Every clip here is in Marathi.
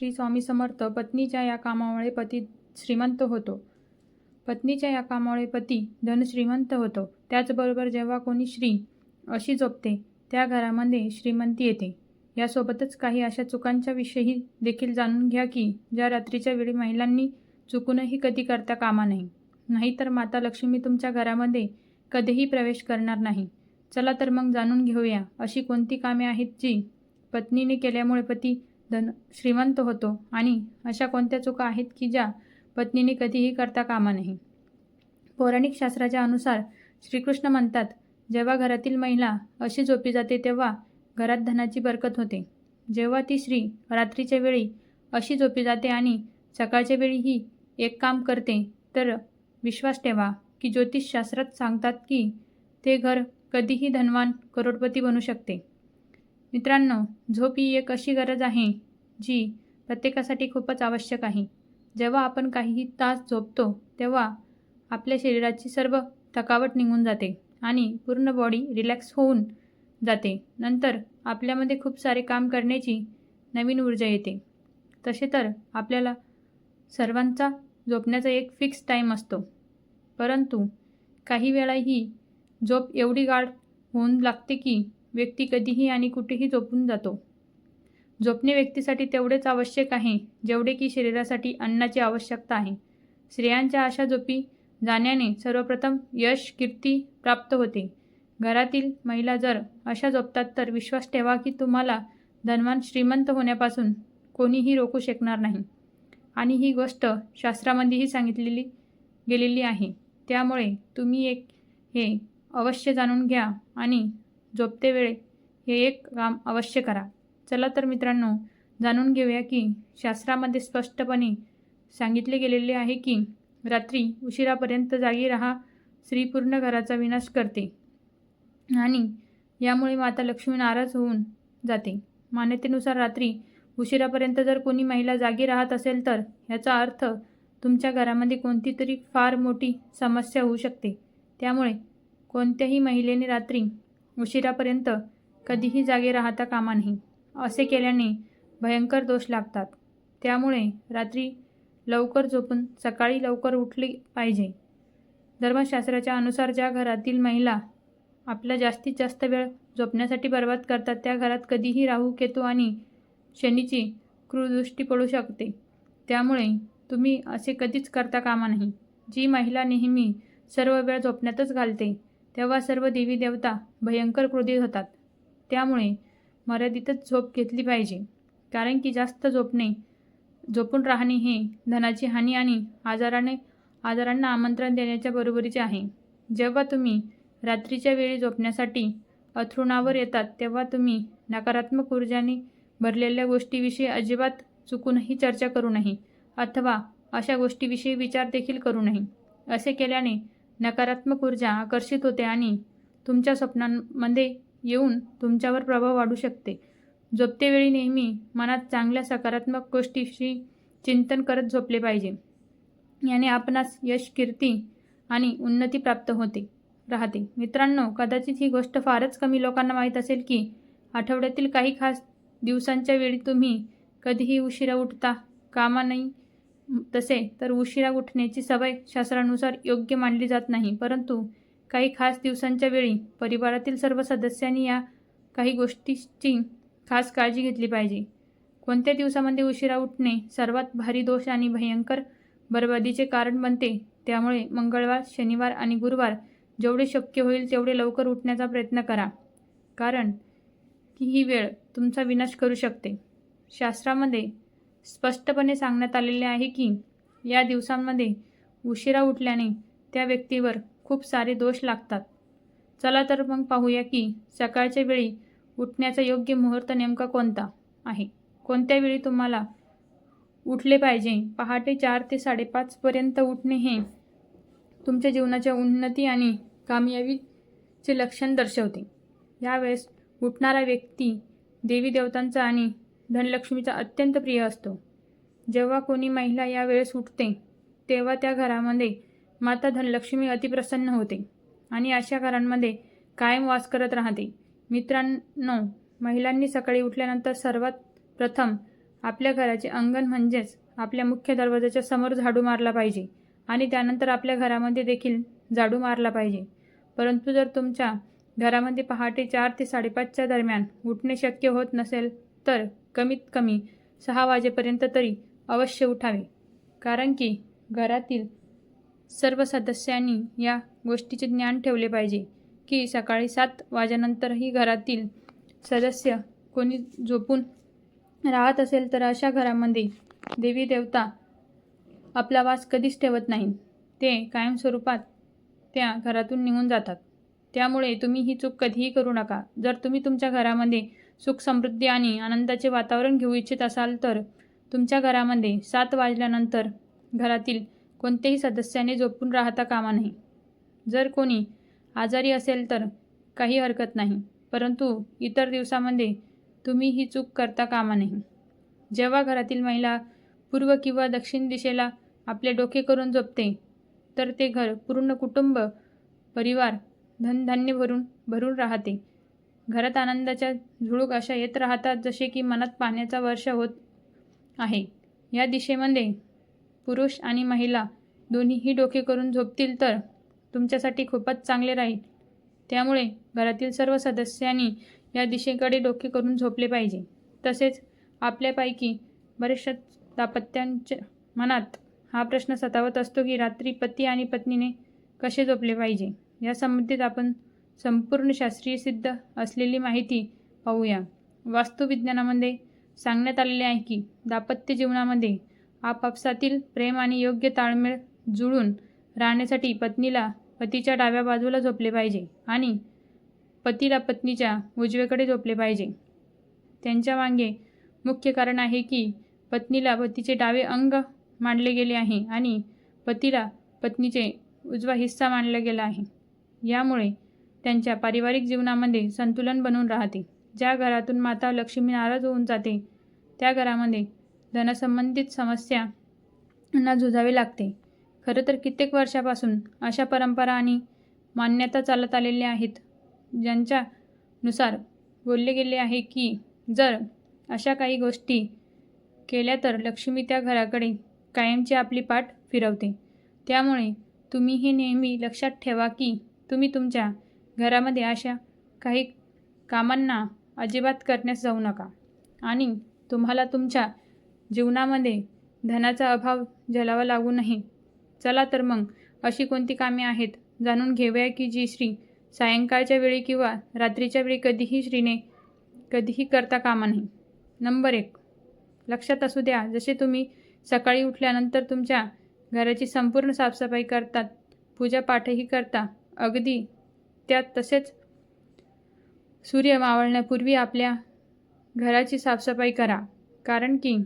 श्री स्वामी समर्थ पत्नीच्या या कामामुळे पती श्रीमंत होतो. पत्नीच्या या कामामुळे पती धनश्रीमंत होतो. त्याचबरोबर जेव्हा कोणी श्री अशी झोपते त्या घरामध्ये श्रीमंती येते. यासोबतच काही अशा चुकांच्या विषयी देखील जाणून घ्या की ज्या रात्रीच्या वेळी महिलांनी चुकूनही कधी करता कामा नाही नाहीतर माता लक्ष्मी तुमच्या घरामध्ये कधीही प्रवेश करणार नाही. चला तर मग जाणून घेऊया अशी कोणती कामे आहेत जी पत्नीने केल्यामुळे पती धन श्रीमंत होतो आणि अशा कोणत्या चुका आहेत की ज्या पत्नीने कधीही करता कामा नाही पौराणिक शास्त्राच्या अनुसार श्रीकृष्ण म्हणतात जेव्हा घरातील महिला अशी झोपी जाते तेव्हा घरात धनाची बरकत होते. जेव्हा ती स्त्री रात्रीच्या वेळी अशी झोपी जाते आणि सकाळच्या वेळी ही एक काम करते तर विश्वास ठेवा की ज्योतिषशास्त्रात सांगतात की ते घर कधीही धनवान करोडपती बनू शकते. मित्रांनो झोप ही एक अशी गरज आहे जी प्रत्येकासाठी खूपच आवश्यक आहे. जेव्हा आपण काही तास झोपतो तेव्हा आपल्या शरीराची सर्व थकावट निघून जाते आणि पूर्ण बॉडी रिलॅक्स होऊन जाते. नंतर आपल्यामध्ये खूप सारे काम करण्याची नवीन ऊर्जा येते. तसे तर आपल्याला सर्वांचा झोपण्याचा एक फिक्स टाईम असतो. परंतु काही वेळा ही झोप एवढी गाढ होऊन लागते की व्यक्ती कधीही आणि कुठेही झोपून जातो. झोपणे व्यक्तीसाठी तेवढेच आवश्यक आहे जेवढे की शरीरासाठी अन्नाची आवश्यकता आहे. स्त्रियांच्या अशा झोपी जाण्याने सर्वप्रथम यश कीर्ती प्राप्त होते. घरातील महिला जर अशा झोपतात तर विश्वास ठेवा की तुम्हाला धनवान श्रीमंत होण्यापासून कोणीही रोखू शकणार नाही. आणि ही गोष्ट शास्त्रामध्येही सांगितलेली गेलेली आहे. त्यामुळे तुम्ही एक हे अवश्य जाणून घ्या आणि झोपते वेळे हे एक काम अवश्य करा. चला तर मित्रांनो जाणून घेऊया की शास्त्रामध्ये स्पष्टपणे सांगितले गेलेले आहे की रात्री उशिरापर्यंत जागी राहा स्त्री पूर्ण घराचा विनाश करते आणि यामुळे माता लक्ष्मी नाराज होऊन जाते. मान्यतेनुसार रात्री उशिरापर्यंत जर कोणी महिला जागी राहत असेल तर याचा अर्थ तुमच्या घरामध्ये कोणती तरी फार मोठी समस्या होऊ शकते. त्यामुळे कोणत्याही महिलेने रात्री उशिरापर्यंत कधीही जागे राहता कामा नाही असे केल्याने भयंकर दोष लागतात. त्यामुळे रात्री लवकर झोपून सकाळी लवकर उठले पाहिजे. धर्मशास्त्राच्या अनुसार ज्या घरातील महिला आपला जास्तीत जास्त वेळ झोपण्यासाठी बर्बाद करतात त्या घरात कधीही राहू केतू आणि शनीची क्रूदृष्टी पडू शकते. त्यामुळे तुम्ही असे कधीच करता कामा नाही जी महिला नेहमी सर्व वेळ झोपण्यातच घालते तेव्हा सर्व देवी देवता भयंकर क्रोधित होतात. त्यामुळे मर्यादितच झोप घेतली पाहिजे. कारण की जास्त झोपणे झोपून राहणे हे धनाची हानी आणि आजाराने आजारांना आमंत्रण देण्याच्या बरोबरीचे आहे. जेव्हा तुम्ही रात्रीच्या वेळी झोपण्यासाठी अथरुणावर येतात तेव्हा तुम्ही नकारात्मक ऊर्जाने भरलेल्या गोष्टीविषयी अजिबात चुकूनही चर्चा करू नये अथवा अशा गोष्टीविषयी विचार देखील करू नये. असे केल्याने नकारात्मक ऊर्जा आकर्षित होते आणि तुमच्या स्वप्नांमध्ये येऊन तुमच्यावर प्रभाव वाढू शकते. झोपतेवेळी नेहमी मनात चांगल्या सकारात्मक गोष्टीशी चिंतन करत झोपले पाहिजे. याने आपणास यश कीर्ती आणि उन्नती प्राप्त होते राहते. मित्रांनो कदाचित ही गोष्ट फारच कमी लोकांना माहीत असेल की आठवड्यातील काही खास दिवसांच्या वेळी तुम्ही कधीही उशिरा उठता कामा नाही तसे तर उशिरा उठण्याची सवय शास्त्रानुसार योग्य मानली जात नाही. परंतु काही खास दिवसांच्या वेळी परिवारातील सर्व सदस्यांनी या काही गोष्टीची खास काळजी घेतली पाहिजे. कोणत्या दिवसामध्ये उशिरा उठणे सर्वात भारी दोष आणि भयंकर बरबादीचे कारण बनते त्यामुळे मंगळवार शनिवार आणि गुरुवार जेवढे शक्य होईल तेवढे लवकर उठण्याचा प्रयत्न करा. कारण की ही वेळ तुमचा विनाश करू शकते. शास्त्रामध्ये स्पष्टपणे सांगण्यात आलेले आहे की या दिवसांमध्ये उशिरा उठल्याने त्या व्यक्तीवर खूप सारे दोष लागतात. चला तर मग पाहूया की सकाळच्या वेळी उठण्याचा योग्य मुहूर्त नेमका कोणता आहे? कोणत्या वेळी तुम्हाला उठले पाहिजे? पहाटे चार ते साडेपाचपर्यंत उठणे हे तुमच्या जीवनाच्या उन्नती आणि कामयाबीचे लक्षण दर्शवते. यावेळेस उठणारा व्यक्ती देवी देवतांचा आणि धनलक्ष्मीचा अत्यंत प्रिय असतो. जेव्हा कोणी महिला या वेळेस उठते तेव्हा त्या घरामध्ये माता धनलक्ष्मी अतिप्रसन्न होते आणि अशा घरांमध्ये कायम वास करत राहते. मित्रांनो महिलांनी सकाळी उठल्यानंतर सर्वात प्रथम आपल्या घराचे अंगण म्हणजेच आपल्या मुख्य दरवाजाच्या समोर झाडू मारला पाहिजे आणि त्यानंतर आपल्या घरामध्ये देखील झाडू मारला पाहिजे. परंतु जर तुमच्या घरामध्ये पहाटे चार ते साडेपाचच्या दरम्यान उठणे शक्य होत नसेल तर कमीत कमी सहा वाजेपर्यंत तरी अवश्य उठावे. कारण की घरातील सर्व सदस्यांनी या गोष्टीचे ज्ञान ठेवले पाहिजे की सकाळी सात वाजेनंतरही घरातील सदस्य कोणी झोपून राहत असेल तर अशा घरामध्ये देवी देवता आपला वास कधीच ठेवत नाही. ते कायमस्वरूपात त्या घरातून निघून जातात. त्यामुळे तुम्ही ही चूक कधीही करू नका. जर तुम्ही तुमच्या घरामध्ये सुख समृद्धी आणि आनंदाचे वातावरण घेऊ इच्छित असाल तर तुमच्या घरामध्ये सात वाजल्यानंतर घरातील कोणत्याही सदस्याने झोपून राहता कामा नाही जर कोणी आजारी असेल तर काही हरकत नाही परंतु इतर दिवसामध्ये तुम्ही ही चूक करता कामा नाही जेव्हा घरातील महिला पूर्व किंवा दक्षिण दिशेला आपले डोके करून झोपते तर ते घर पूर्ण कुटुंब परिवार धनधान्य भरून भरून राहते. घरात आनंदाच्या झुळूक अशा येत राहतात जसे की मनात पाण्याचा वर्ष होत आहे. या दिशेमध्ये पुरुष आणि महिला दोन्हीही डोके करून झोपतील तर तुमच्यासाठी खूपच चांगले राहील. त्यामुळे घरातील सर्व सदस्यांनी या दिशेकडे डोके करून झोपले पाहिजे. तसेच आपल्यापैकी बरेचशा दापत्यांच्या मनात हा प्रश्न सतावत असतो की रात्री पती आणि पत्नीने कसे झोपले पाहिजे? या संबंधित आपण संपूर्ण शास्त्रीय सिद्ध असलेली माहिती पाहूया. वास्तुविज्ञानामध्ये सांगण्यात आलेले आहे की दाम्पत्य जीवनामध्ये आपापसातील प्रेम आणि योग्य ताळमेळ जुळून राहण्यासाठी पत्नीला पतीच्या डाव्या बाजूला झोपले पाहिजे आणि पतीला पत्नीच्या उजवेकडे झोपले पाहिजे. त्यांच्या मागे मुख्य कारण आहे की पत्नीला पतीचे डावे अंग मांडले गेले आहे आणि पतीला पत्नीचे उजवा हिस्सा मानला गेला आहे. यामुळे त्यांच्या पारिवारिक जीवनामध्ये संतुलन बनवून राहते. ज्या घरातून माता लक्ष्मी नाराज होऊन जाते त्या घरामध्ये धनसंबंधित समस्यांना झुजावे लागते. खरं तर कित्येक वर्षापासून अशा परंपरा आणि मान्यता चालत आलेल्या आहेत ज्यांच्यानुसार बोलले गेले आहे की जर अशा काही गोष्टी केल्या तर लक्ष्मी त्या घराकडे कायमची आपली पाठ फिरवते. त्यामुळे तुम्ही हे नेहमी लक्षात ठेवा की तुम्ही तुमच्या घरामध्ये अशा काही कामांना अजिबात करण्यास जाऊ नका. आणि तुम्हाला तुमच्या जीवनामध्ये धनाचा अभाव झेलावा लागू नये. चला तर मग अशी कोणती कामे आहेत जाणून घेऊया की जी श्री सायंकाळच्या वेळी किंवा रात्रीच्या वेळी कधीही श्रीने कधीही करता कामा नाही नंबर एक लक्षात असू द्या जसे तुम्ही सकाळी उठल्यानंतर तुमच्या घराची संपूर्ण साफसफाई करतात पूजापाठही करता अगदी त्यात तसेच सूर्य मावळण्यापूर्वी आपल्या घराची साफसफाई करा. कारण की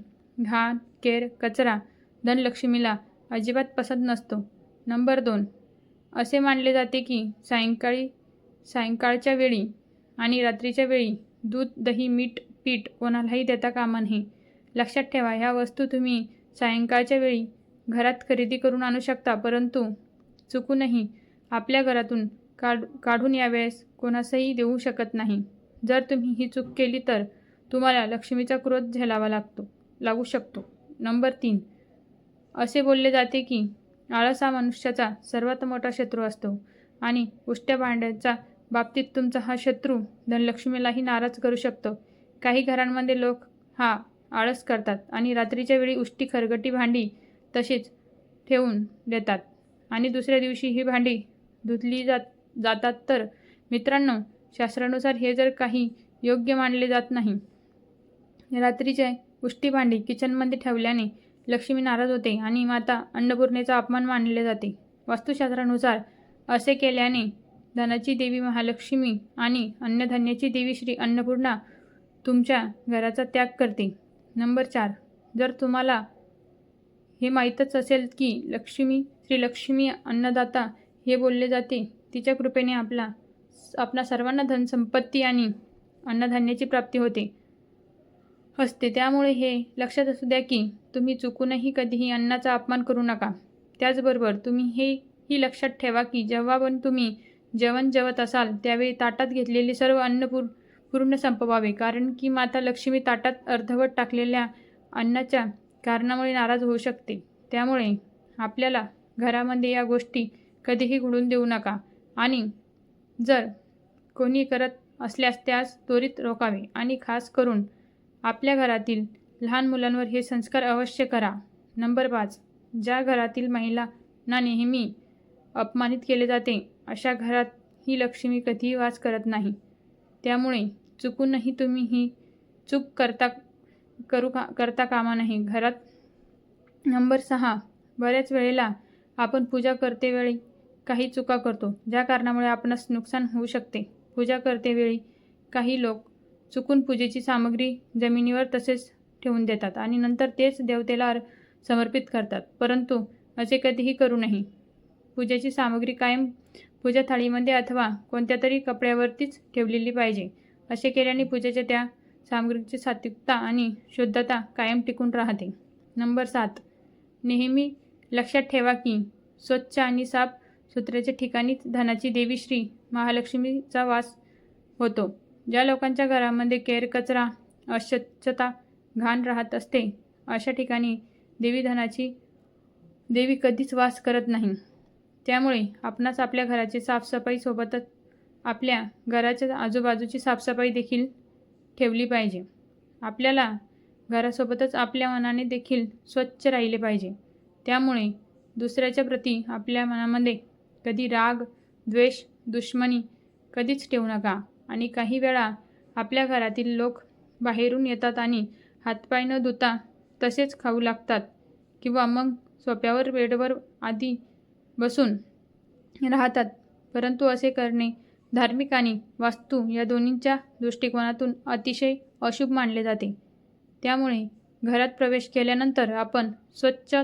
घाण केर कचरा धनलक्ष्मीला अजिबात पसंत नसतो. नंबर दोन. असे मानले जाते की सायंकाळी सायंकाळच्या वेळी आणि रात्रीच्या वेळी दूध दही मीठ पीठ कोणालाही देता कामा नये. लक्षात ठेवा ह्या वस्तू तुम्ही सायंकाळच्या वेळी घरात खरेदी करून आणू शकता परंतु चुकूनही आपल्या घरातून काढ काढून यावेळेस कोणासही देऊ शकत नाही. जर तुम्ही ही चूक केली तर तुम्हाला लक्ष्मीचा क्रोध झेलावा लागतो लागू शकतो. नंबर तीन. असे बोलले जाते की आळस हा मनुष्याचा सर्वात मोठा शत्रू असतो आणि उष्ट्या भांड्याच्या बाबतीत तुमचा हा शत्रू धनलक्ष्मीलाही नाराज करू शकतो. काही घरांमध्ये लोक हा आळस करतात आणि रात्रीच्या वेळी उष्टी खरगटी भांडी तशीच ठेवून देतात आणि दुसऱ्या दिवशी ही भांडी धुतली जात जातात तर. मित्रांनो शास्त्रानुसार हे जर काही योग्य मानले जात नाही. रात्रीचे उष्टी भांडी किचनमध्ये ठेवल्याने लक्ष्मी नाराज होते आणि माता अन्नपूर्णेचा अपमान मानले जाते. वास्तुशास्त्रानुसार असे केल्याने धनाची देवी महालक्ष्मी आणि अन्नधान्याची देवी श्री अन्नपूर्णा तुमच्या घराचा त्याग करते. नंबर चार. जर तुम्हाला हे माहीतच असेल की लक्ष्मी श्रीलक्ष्मी अन्नदाता हे बोलले जाते तिच्या कृपेने आपला आपणा सर्वांना धनसंपत्ती आणि अन्नधान्याची प्राप्ती होते. असते त्यामुळे हे लक्षात असू द्या की तुम्ही चुकूनही कधीही अन्नाचा अपमान करू नका. त्याचबरोबर तुम्ही हे ही लक्षात ठेवा की जेव्हा पण तुम्ही जेवण जेवत असाल त्यावेळी ताटात घेतलेले सर्व अन्न पूर पूर्ण संपवावे. कारण की माता लक्ष्मी ताटात अर्धवट टाकलेल्या अन्नाच्या कारणामुळे नाराज होऊ शकते. त्यामुळे आपल्याला घरामध्ये या गोष्टी कधीही घडून देऊ नका. आणि जर कोणी करत असल्यास त्यास त्वरित रोखावे आणि खास करून आपल्या घरातील लहान मुलांवर हे संस्कार अवश्य करा. नंबर पाच ज्या घरातील महिलांना नेहमी अपमानित केले जाते अशा घरात ही लक्ष्मी कधीही वास करत नाही. त्यामुळे चुकूनही तुम्ही ही चूक करता करू का करता कामा नाही घरात नंबर सहा बऱ्याच वेळेला आपण पूजा करतेवेळी काही चुका करतो ज्या कारणामुळे आपणास नुकसान होऊ शकते. पूजा करतेवेळी काही लोक चुकून पूजेची सामग्री जमिनीवर तसेच ठेवून देतात आणि नंतर तेच देवतेला समर्पित करतात. परंतु असे कधीही करू नये. पूजेची सामग्री कायम पूजा थाळीमध्ये अथवा कोणत्या तरी कपड्यावरतीच ठेवलेली पाहिजे. असे केल्याने पूजेच्या त्या सामग्रीची सात्विकता आणि शुद्धता कायम टिकून राहते. नंबर सात. नेहमी लक्षात ठेवा की स्वच्छ आणि साफ सूत्राच्या ठिकाणीच धनाची देवी श्री महालक्ष्मीचा वास होतो. ज्या लोकांच्या घरामध्ये केर कचरा अस्वच्छता घाण राहत असते अशा ठिकाणी देवी धनाची देवी कधीच वास करत नाही. त्यामुळे आपणास आपल्या घराची साफसफाईसोबतच आपल्या घराच्या आजूबाजूची साफसफाई देखील ठेवली पाहिजे. आपल्याला घरासोबतच आपल्या मनाने देखील स्वच्छ राहिले पाहिजे. त्यामुळे दुसऱ्याच्या प्रती आपल्या मनामध्ये कधी राग द्वेष दुश्मनी कधीच ठेवू नका. आणि काही वेळा आपल्या घरातील लोक बाहेरून येतात आणि हातपाय न धुता तसेच खाऊ लागतात किंवा मग सोप्यावर बेडवर आधी बसून राहतात. परंतु असे करणे धार्मिक आणि वास्तू या दोन्हींच्या दृष्टिकोनातून अतिशय अशुभ मानले जाते. त्यामुळे घरात प्रवेश केल्यानंतर आपण स्वच्छ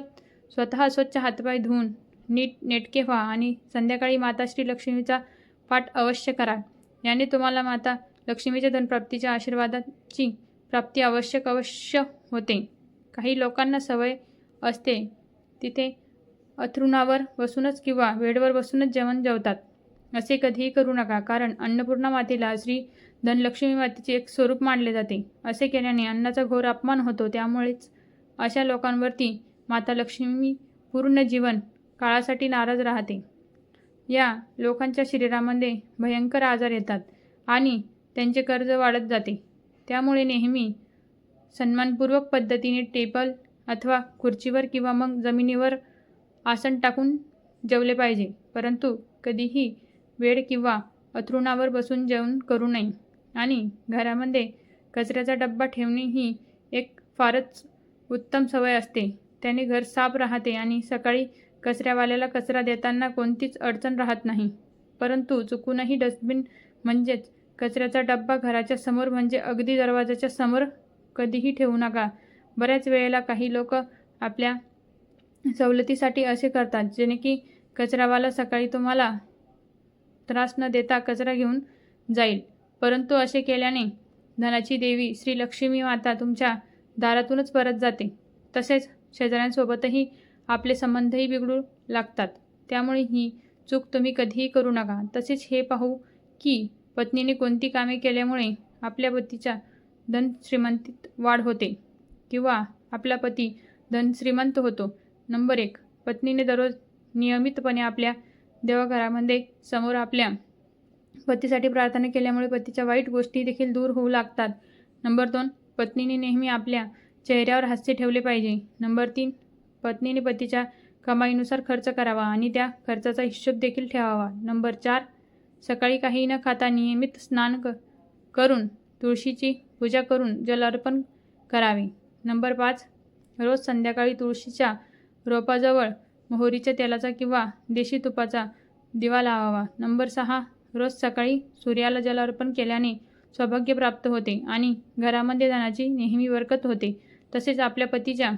स्वतः स्वच्छ हातपाय धुवून नीट नेटके व्हा आणि संध्याकाळी माता श्री लक्ष्मीचा पाठ अवश्य करा. याने तुम्हाला माता लक्ष्मीच्या धनप्राप्तीच्या आशीर्वादाची प्राप्ती आवश्यक अवश्य होते. काही लोकांना सवय असते तिथे अथरुणावर बसूनच किंवा बेडवर बसूनच जेवण जेवतात. असे कधीही करू नका कारण अन्नपूर्णा मातेला श्री धनलक्ष्मी मातेचे एक स्वरूप मानले जाते. असे केल्याने अन्नाचा घोर अपमान होतो त्यामुळेच अशा लोकांवरती माता लक्ष्मी पूर्ण जीवन काळासाठी नाराज राहते. या लोकांच्या शरीरामध्ये भयंकर आजार येतात आणि त्यांचे कर्ज वाढत जाते. त्यामुळे नेहमी सन्मानपूर्वक पद्धतीने टेबल अथवा खुर्चीवर किंवा मग जमिनीवर आसन टाकून जेवले पाहिजे. परंतु कधीही वेळ किंवा अथरुणावर बसून जेवण करू नये. आणि घरामध्ये कचऱ्याचा डब्बा ठेवणे ही एक फारच उत्तम सवय असते. त्याने घर साफ राहते आणि सकाळी कचऱ्यावाल्याला कचरा देताना कोणतीच अडचण राहत नाही. परंतु चुकूनही डस्टबिन म्हणजेच कचऱ्याचा डब्बा घराच्या समोर म्हणजे अगदी दरवाजाच्या समोर कधीही ठेवू नका. बऱ्याच वेळेला काही लोक आपल्या सवलतीसाठी असे करतात जेणे की कचरावाला सकाळी तुम्हाला त्रास न देता कचरा घेऊन जाईल. परंतु असे केल्याने धनाची देवी श्री लक्ष्मी माता तुमच्या दारातूनच परत जाते. तसेच शेजाऱ्यांसोबतही आपले संबंधही बिघडू लागतात. त्यामुळे ही चूक तुम्ही कधीही करू नका. तसेच हे पाहू की पत्नीने कोणती कामे केल्यामुळे आपल्या पतीच्या धन श्रीमंतीत वाढ होते किंवा आपला पती धन श्रीमंत होतो. नंबर एक पत्नीने दररोज नियमितपणे आपल्या देवघरामध्ये समोर आपल्या पतीसाठी प्रार्थना केल्यामुळे पतीच्या वाईट गोष्टी देखील दूर होऊ लागतात. नंबर दोन पत्नीने नेहमी आपल्या चेहऱ्यावर हास्य ठेवले पाहिजे. नंबर तीन पत्नीने पतीच्या कमाईनुसार खर्च करावा आणि त्या खर्चाचा हिशोब देखील ठेवावा. नंबर चार सकाळी काही न खाता नियमित स्नान क करून तुळशीची पूजा करून जल अर्पण करावे. नंबर पाच रोज संध्याकाळी तुळशीच्या रोपाजवळ मोहरीच्या तेलाचा किंवा देशी तुपाचा दिवा लावावा. नंबर सहा रोज सकाळी सूर्याला जल अर्पण केल्याने सौभाग्य प्राप्त होते आणि घरामध्ये जाण्याची नेहमी बरकत होते. तसेच आपल्या पतीच्या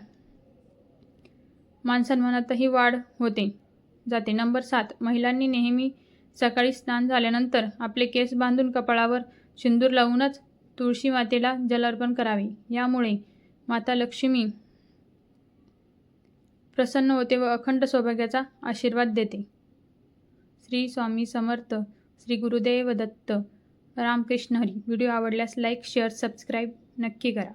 मानसन्मानातही वाढ होते. जाते. नंबर सात. महिलांनी नेहमी सकाळी स्नान झाल्यानंतर आपले केस बांधून कपाळावर सिंदूर लावूनच तुळशी मातेला जलार्पण करावे. यामुळे माता लक्ष्मी प्रसन्न होते व अखंड सौभाग्याचा आशीर्वाद देते. श्री स्वामी समर्थ श्री गुरुदेव दत्त रामकृष्ण हरी. व्हिडिओ आवडल्यास लाईक शेअर सबस्क्राईब नक्की करा.